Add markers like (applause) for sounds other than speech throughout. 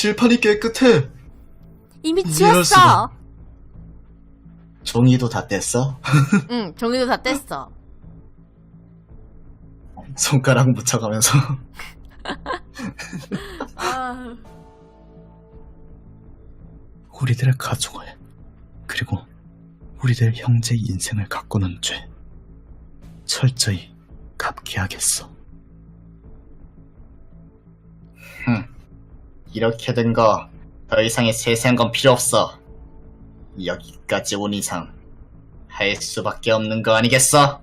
칠판이 깨끗해. 이미 이럴 지웠어. 종이도 다 뗐어? (laughs) 응, 종이도 다 뗐어. 손가락 묻혀가면서. 아, (laughs) 우리들의 가족을, 그리고 우리들 형제의 인생을 가꾸는 죄. 철저히 갚게 하겠어. 이렇게 된 거, 더 이상의 세세한 건 필요 없어. 여기까지 온 이상, 할 수밖에 없는 거 아니겠어?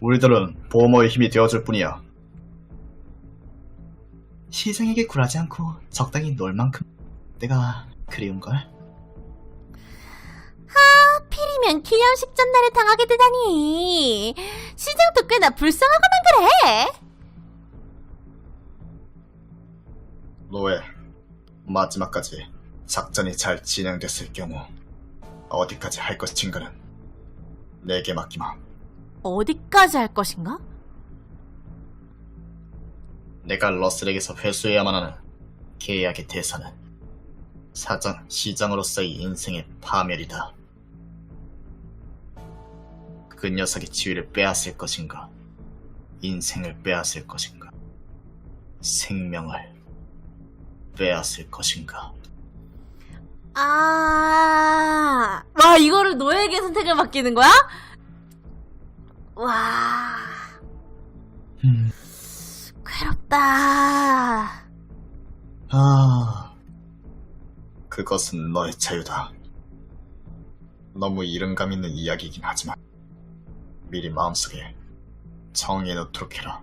우리들은 보호모의 힘이 되어줄 뿐이야. 시생에게 굴하지 않고 적당히 놀 만큼 내가 그리운걸? 하필이면 기념 식 전날에 당하게 되다니. 시장도 꽤나 불쌍하고만 그래. 노예, 마지막까지 작전이 잘 진행됐을 경우 어디까지 할 것인가는 내게 맡기마. 어디까지 할 것인가? 내가 러셀에게서 회수해야만 하는 계약의 대사는 사장, 시장으로서의 인생의 파멸이다. 그 녀석의 지위를 빼앗을 것인가? 인생을 빼앗을 것인가? 생명을 빼앗을 것인가? 아, 와, 이거를 너에게 선택을 맡기는 거야? 와, 음, 괴롭다. 아, 그것은 너의 자유다. 너무 이른감 있는 이야기이긴 하지만 미리 마음속에 정해 놓도록 해라.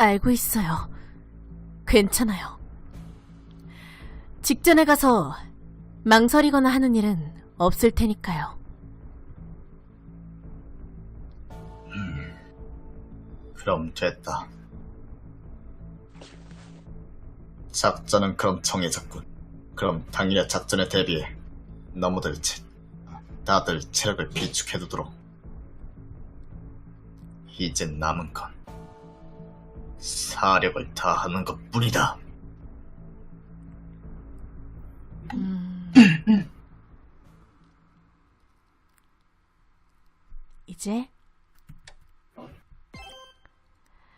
알고 있어요. 괜찮아요. 직전에 가서 망설이거나 하는 일은 없을 테니까요. 그럼 됐다. 작전은 그럼 정해졌군. 그럼 당일의 작전에 대비해 너무들 체, 다들 체력을 비축해두도록. 이제 남은 건 사력을 다하는 것뿐이다. 음. 이제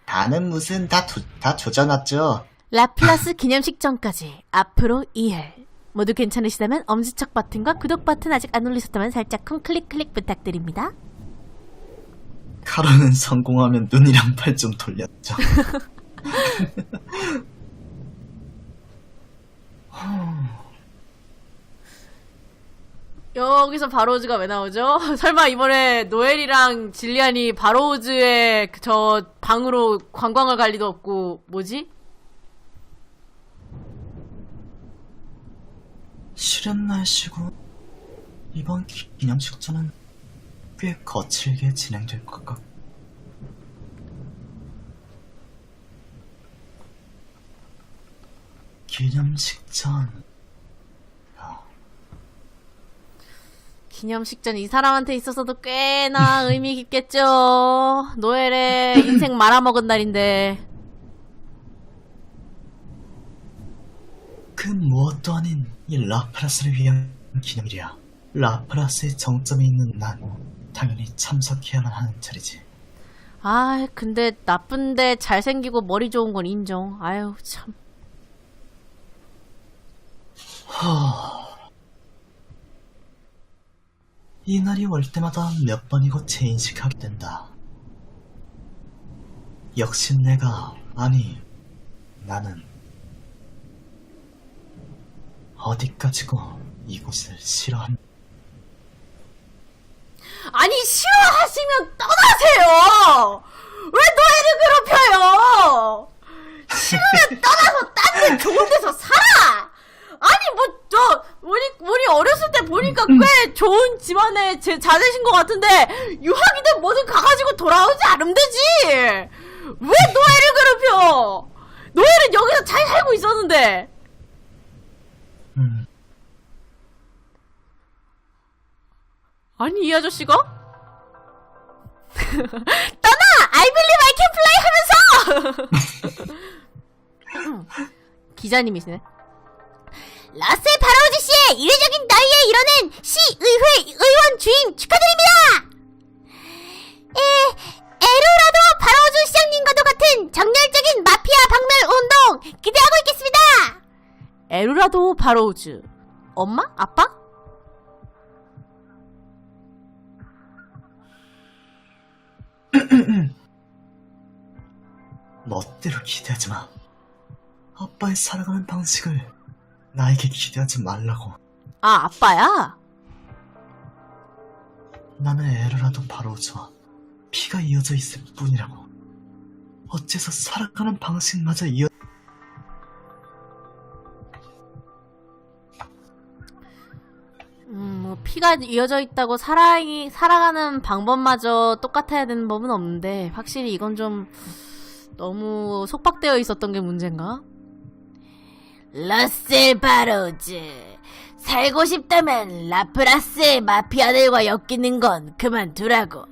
다는 무슨 다, 조, 다 조져놨죠. 라플라스 (laughs) 기념식 전까지 앞으로 2일 모두 괜찮으시다면 엄지척 버튼과 구독 버튼 아직 안 눌리셨다면 살짝쿵 클릭 클릭 부탁드립니다. 카로는 성공하면 눈이랑 팔 좀 돌렸죠. (laughs) 여기서 바로우즈가 왜 나오죠? (laughs) 설마 이번에 노엘이랑 질리안이 바로우즈의 그저 방으로 관광을 갈 리도 없고 뭐지? 실은 날씨고 이번 기- 기념식전은 꽤 거칠게 진행될 것 같고 기념식 전 기념식전 이 사람한테 있어서도 꽤나 의미 깊겠죠. 노엘의 인생 말아먹은 날인데. 그 무엇도 아닌 이 라프라스를 위한 기념일이야 라프라스의 정점에 있는 난 당연히 참석해야만 하는 자리지 아, 근데 나쁜데 잘생기고 머리 좋은 건 인정. 아유, 참. 이 날이 올 때마다 몇 번이고 재인식하게 된다. 역시 내가, 아니, 나는, 어디까지고 이곳을 싫어한, 아니, 싫어하시면 떠나세요! 왜 노엘을 괴롭혀요! 싫으면 떠나서 딴 데 좋은 데서 살아! 아니, 뭐, 저, 우리, 우리 어렸을 때 보니까 꽤 좋은 집안에 제 자제신 것 같은데, 유학이든 뭐든 가가지고 돌아오지 않으면 되지! 왜 노엘을 괴롭혀! 노엘은 여기서 잘 살고 있었는데! 음, 아니, 이 아저씨가? (laughs) 떠나! I believe I can fly 하면서! (laughs) 기자님이시네. 라셀 바라우즈 씨의 이례적인 나이에 이뤄낸 시의회 의원 주임 축하드립니다! 에, 에루라도 바라우즈 시장님과도 같은 정열적인 마피아 박멸 운동 기대하고 있겠습니다! 에루라도 바로우즈. 엄마? 아빠? (clears throat) 멋대로 기대하지 마. 아빠의 살아가는 방식을 나에게 기대하지 말라고. 아, 아빠야? 나는 에르라도 바로 저 피가 이어져 있을 뿐이라고. 어째서 살아가는 방식마저 이어 피가 이어져 있다고 사랑이 살아가는 방법마저 똑같아야 되는 법은 없는데 확실히 이건 좀 너무 속박되어 있었던 게 문제인가? 러셀 바로즈 살고 싶다면 라프라스의 마피아들과 엮이는 건 그만두라고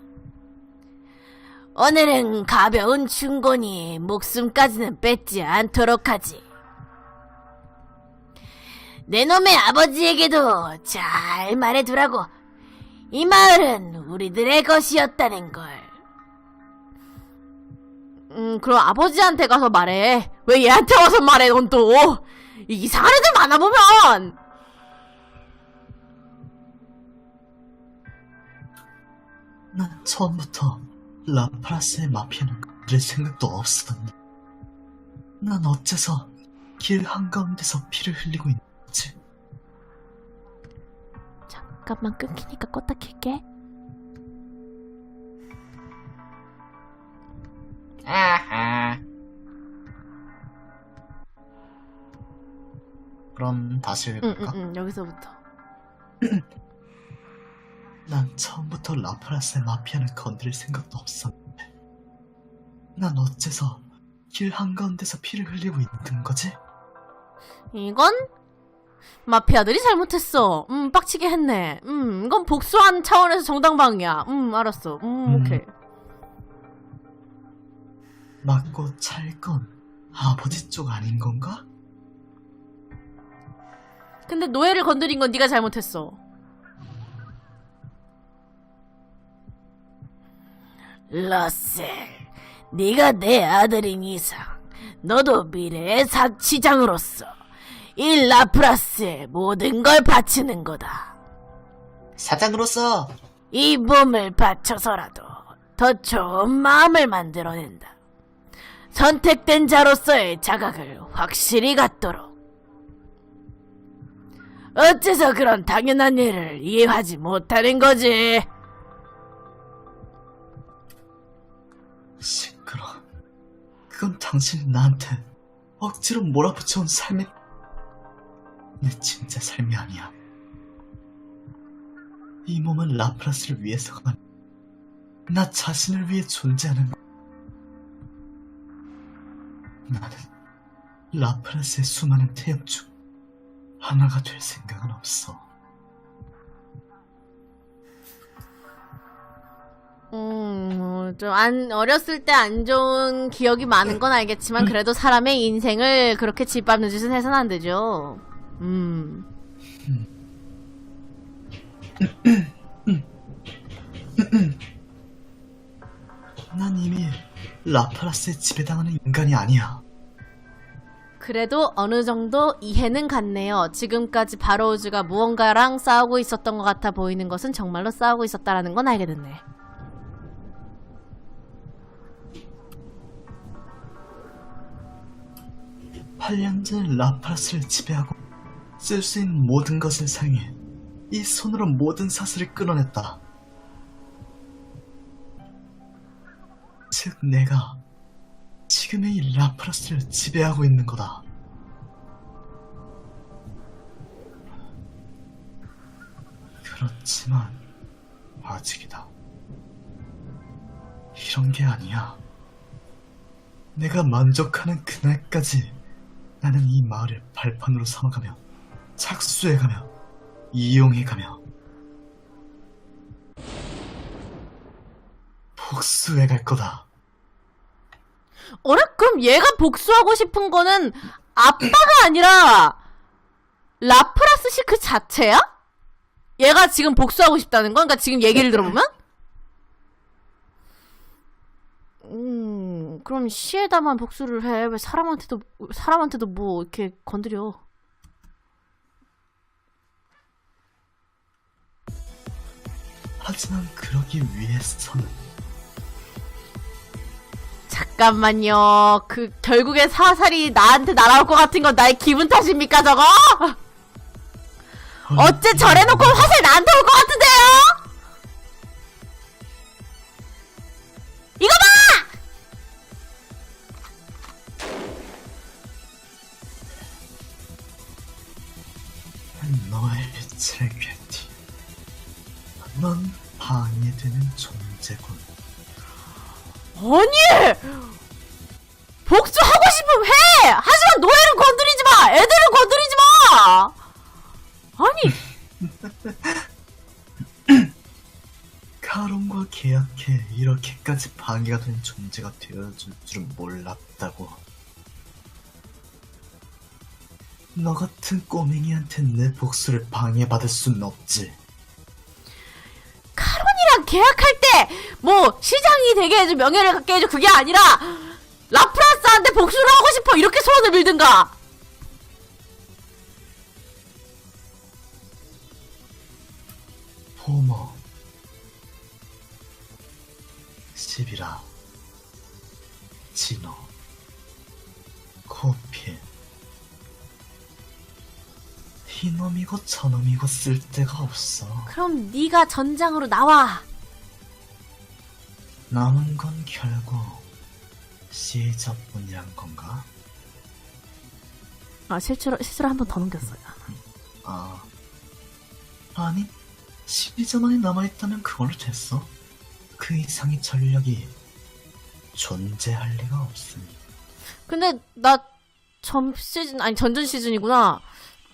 오늘은 가벼운 충곤이 목숨까지는 뺏지 않도록 하지 내 놈의 아버지에게도 잘 말해두라고. 이 마을은 우리들의 것이었다는 걸. 음, 그럼 아버지한테 가서 말해. 왜 얘한테 와서 말해, 넌 또? 이상한 애들 많아보면! 난 처음부터 라프라스의 마피아는 그럴 생각도 없었는데 난 어째서 길 한가운데서 피를 흘리고 있는 잠깐만 끊기니까 껐다 킬게. 아하. 그럼 다시 응, 해볼까? 응, 응, 여기서부터. (clears throat) 난 처음부터 라프라스의 마피아를 건드릴 생각도 없었는데 난 어째서 길 한가운데서 피를 흘리고 있는 거지? 이건 마피아들이 잘못했어. 음, 빡치게 했네. 음, 이건 복수한 차원에서 정당방위야. 음, 알았어. 음, 음. 오케이. 맞고 찰 건 아버지 쪽 아닌 건가? 근데 노예를 건드린 건 네가 잘못했어. 러셀, 네가 내 아들인 이상 너도 미래의 사치장으로서 이 라프라스의 모든 걸 바치는 거다. 사장으로서 이 몸을 바쳐서라도 더 좋은 마음을 만들어낸다. 선택된 자로서의 자각을 확실히 갖도록. 어째서 그런 당연한 일을 이해하지 못하는 거지? 시끄러. 그건 당신이 나한테 억지로 몰아붙여온 삶의 내 진짜 삶이 아니야. 이 몸은 라프라스를 위해서가 나 자신을 위해 존재하는 거. 나는 라프라스의 수많은 태엽 중 하나가 될 생각은 없어. 음, 좀 안, 어렸을 때 안 좋은 기억이 많은 건 알겠지만, 그래도 사람의 인생을 그렇게 짓밟는 짓은 해서는 안 되죠. 음. 난 이미 라프라스에 지배당하는 인간이 아니야. 그래도 어느 정도 이해는 갔네요. 지금까지 바로우즈가 무언가랑 싸우고 있었던 것 같아 보이는 것은 정말로 싸우고 있었다라는 건 알게 됐네. 팔 년 전 라프라스를 지배하고 쓸 수 있는 모든 것을 사용해 이 손으로 모든 사슬을 끊어냈다. 즉 내가 지금의 이 라프라스를 지배하고 있는 거다. 그렇지만 아직이다. 이런 게 아니야. 내가 만족하는 그날까지 나는 이 마을을 발판으로 삼아가며 착수해가며 이용해가며 복수해 갈 거다. 어라? 그럼 얘가 복수하고 싶은 거는 아빠가 아니라 라프라스 씨 그 자체야? 얘가 지금 복수하고 싶다는 건? 그러니까 지금 얘기를 들어보면? 음, 그럼 시에다만 복수를 해. 왜 사람한테도, 사람한테도 뭐 이렇게 건드려. 하지만 그러기 위해서는 잠깐만요. 그, 결국에 사살이 나한테 날아올 것 같은 건 나의 기분 탓입니까, 저거? 어째 저래 놓고 화살 나한테 올 것 같은데요? 이거 봐! 너의 첼게 티. 넌 방해되는 존재군. 아니! 복수하고 싶으면 해! 하지만 노예를 건드리지 마! 애들을 건드리지 마! 아니, (laughs) 카론과 계약해 이렇게까지 방해가 된 존재가 되어줄 줄은 몰랐다고. 너 같은 꼬맹이한테 내 복수를 방해받을 순 없지. 계약할 때, 뭐, 시장이 되게 해줘, 명예를 갖게 해줘, 그게 아니라, 라프라스한테 복수를 하고 싶어! 이렇게 소원을 빌든가! 포머. 시비라. 진호. 코필. 이놈이고 저놈이고 쓸데가 없어. 그럼 네가 전장으로 나와! 남은 건 결국 시저뿐이란 건가? 아, 실제로, 실제로 한번 더 넘겼어요. 아, 아니, 12점만에 남아있다면 그걸로 됐어. 그 이상의 전력이 존재할 리가 없으니. 근데, 나, 전 시즌, 아니, 전전 시즌이구나.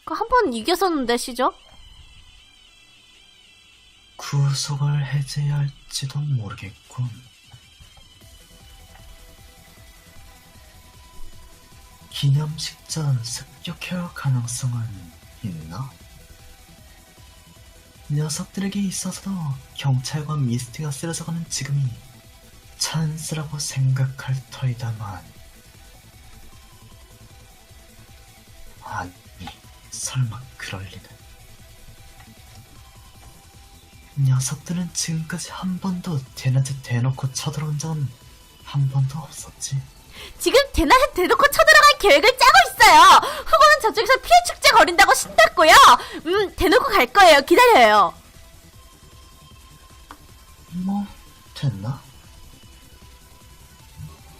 그 한 번 이겼었는데, 시죠? 구속을 해제해야 할지도 모르겠군. 기념식 전 습격해올 가능성은 있나? 녀석들에게 있어서도 경찰과 미스트가 쓰러져가는 지금이 찬스라고 생각할 터이다만 아니 설마 그럴 리는 녀석들은 지금까지 한 번도 대낮에 대놓고 쳐들어온 적은 한 번도 없었지. 지금 대낮에 대놓고 쳐들어갈 계획을 짜고 있어요. 후보는 저쪽에서 피해 축제 거린다고 신났고요. 음, 대놓고 갈 거예요. 기다려요. 뭐 됐나?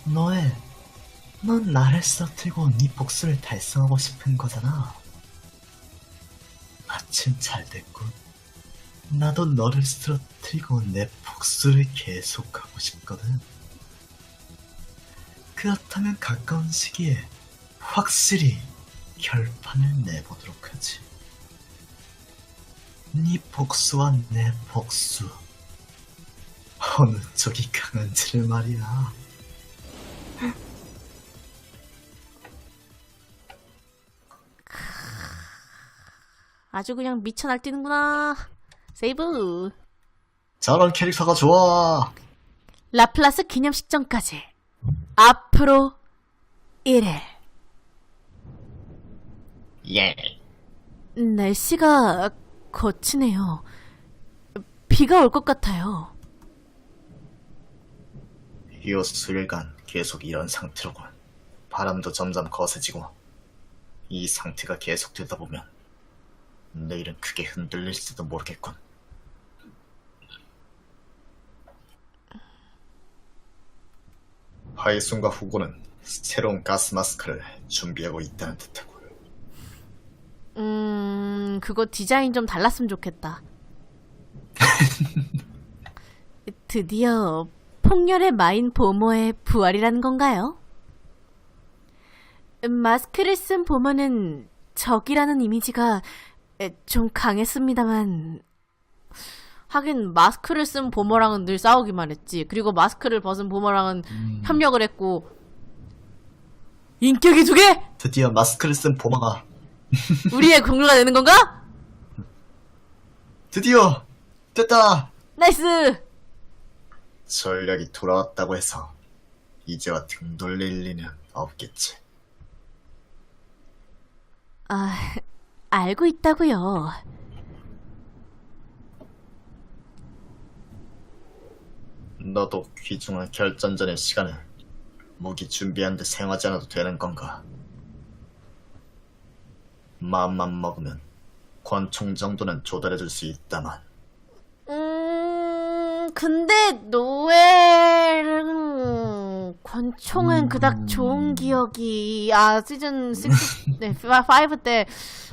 너의 넌 나를 쓰러뜨리고 네 복수를 달성하고 싶은 거잖아. 마침 잘 됐군. 나도 너를 쓰러뜨리고 내 복수를 계속하고 싶거든. 그렇다면 가까운 시기에 확실히 결판을 내보도록 하지. 네 복수와 내 복수. 어느 쪽이 강한지를 말이야. 아주 그냥 미쳐 날뛰는구나. 세이브. 저런 캐릭터가 좋아. 라플라스 기념식전까지. 앞으로 1일. 예. 날씨가 거치네요. 비가 올 것 같아요. 요 수일간 계속 이런 상태로군. 바람도 점점 거세지고 이 상태가 계속되다 보면 내일은 크게 흔들릴지도 모르겠군. 하이순과 후고는 새로운 가스 마스크를 준비하고 있다는 듯하고요. 음, 그거 디자인 좀 달랐으면 좋겠다. (laughs) 드디어 폭렬의 마인 보모의 부활이라는 건가요? 음, 마스크를 쓴 보모는 적이라는 이미지가 에, 좀 강했습니다만 하긴 마스크를 쓴 보머랑은 늘 싸우기만 했지. 그리고 마스크를 벗은 보머랑은 협력을 했고 인격이 두 개? 드디어 마스크를 쓴 보마가 우리의 공로가 되는 건가? (laughs) 드디어 됐다. 나이스. 전략이 돌아왔다고 해서 이제와 등 돌릴 리는 없겠지. 아, 알고 있다고요. 너도 귀중한 결전전의 시간을 무기 준비하는데 사용하지 않아도 되는 건가? 마음만 먹으면 권총 정도는 조달해줄 수 있다만 음, 근데 노엘은 권총은 그닥 좋은 기억이 아 시즌 6, (laughs) 네, 5때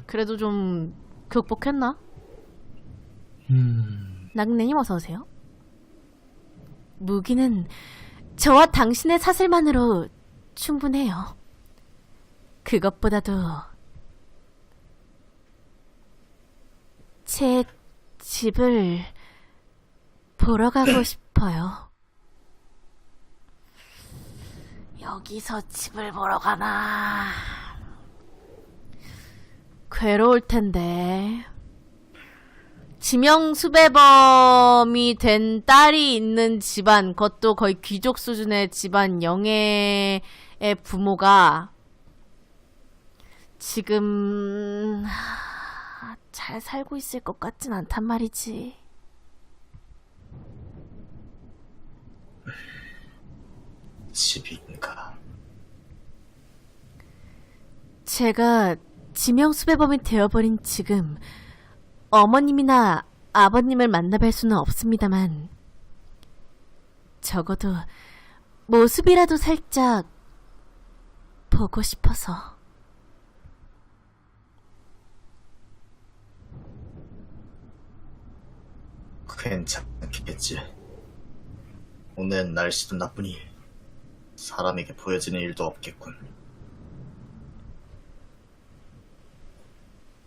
그래도 좀 극복했나? 낙내님 어서 오세요. 무기는 저와 당신의 사슬만으로 충분해요. 그것보다도 제 집을 보러 가고 (coughs) 싶어요. 여기서 집을 보러 가나. 괴로울 텐데. 지명 수배범이 된 딸이 있는 집안, 그것도 거의 귀족 수준의 집안 영예의 부모가 지금 하, 잘 살고 있을 것 같진 않단 말이지. 집인가? 제가 지명 수배범이 되어버린 지금 어머님이나 아버님을 만나뵐 수는 없습니다만 적어도 모습이라도 살짝 보고 싶어서 괜찮겠지. 오늘 날씨도 나쁘니 사람에게 보여지는 일도 없겠군.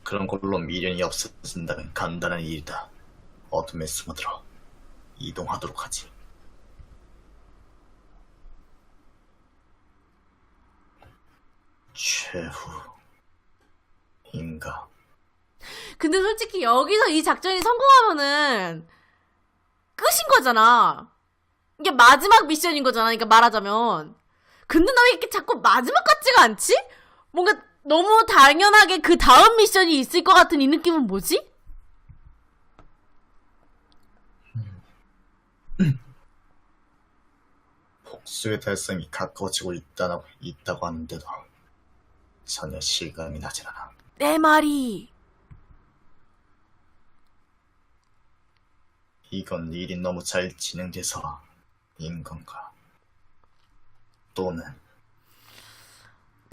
그런 걸로 미련이 없어진다면 간단한 일이다. 어둠에 숨어들어 이동하도록 하지. 최후 인가? 근데 솔직히 여기서 이 작전이 성공하면은 끝인 거잖아. 이게 마지막 미션인 거잖아. 그러니까 말하자면. 근데 나 왜 이렇게 자꾸 마지막 같지가 않지? 뭔가 너무 당연하게 그 다음 미션이 있을 것 같은 이 느낌은 뭐지? 복수의 달성이 가까워지고 있다고, 있다고 하는데도 전혀 실감이 나질 않아. 내 말이. 이건 일이 너무 잘 진행돼서 인 건가? 또는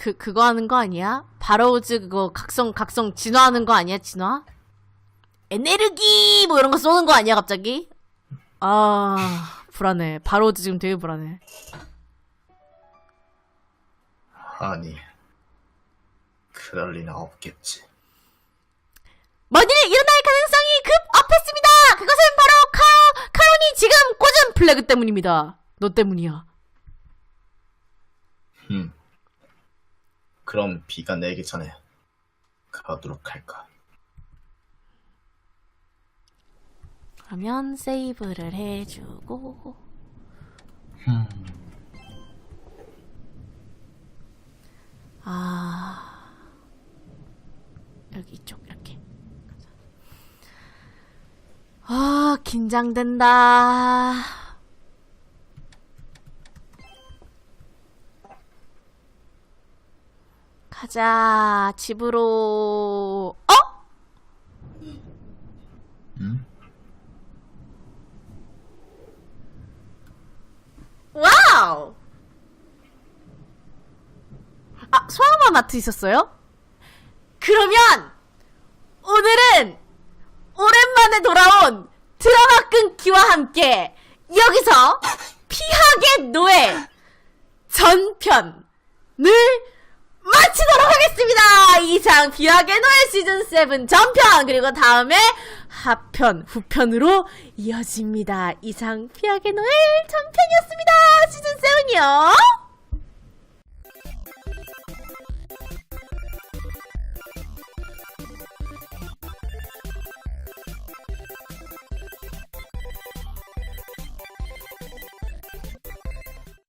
그, 그거 하는 거 아니야? 바로우즈 그거 각성, 각성 진화하는 거 아니야, 진화? 에네르기! 뭐 이런 거 쏘는 거 아니야, 갑자기? 아, 불안해. 바로우즈 지금 되게 불안해. 아니 그럴 리는 없겠지. 만일 일어날 가능성이 급 업했습니다! 그것은 바로 카, 카론이 지금 꽂은 플래그 때문입니다. 너 때문이야. 음. 그럼 비가 내기 전에 가도록 할까? 그러면 세이브를 해주고. 아. 여기 이쪽, 이렇게. 아, 긴장된다. 가자, 집으로. 어? 음? 와우! 아, 소아마 마트 있었어요? 그러면, 오늘은, 오랜만에 돌아온 드라마 끊기와 함께, 여기서, 피하게 노예 전편을 마치도록 하겠습니다. 이상 비하게 노예 시즌 7 전편 그리고 다음에 하편 후편으로 이어집니다. 이상 비하게 노예 전편이었습니다. 시즌 7이요.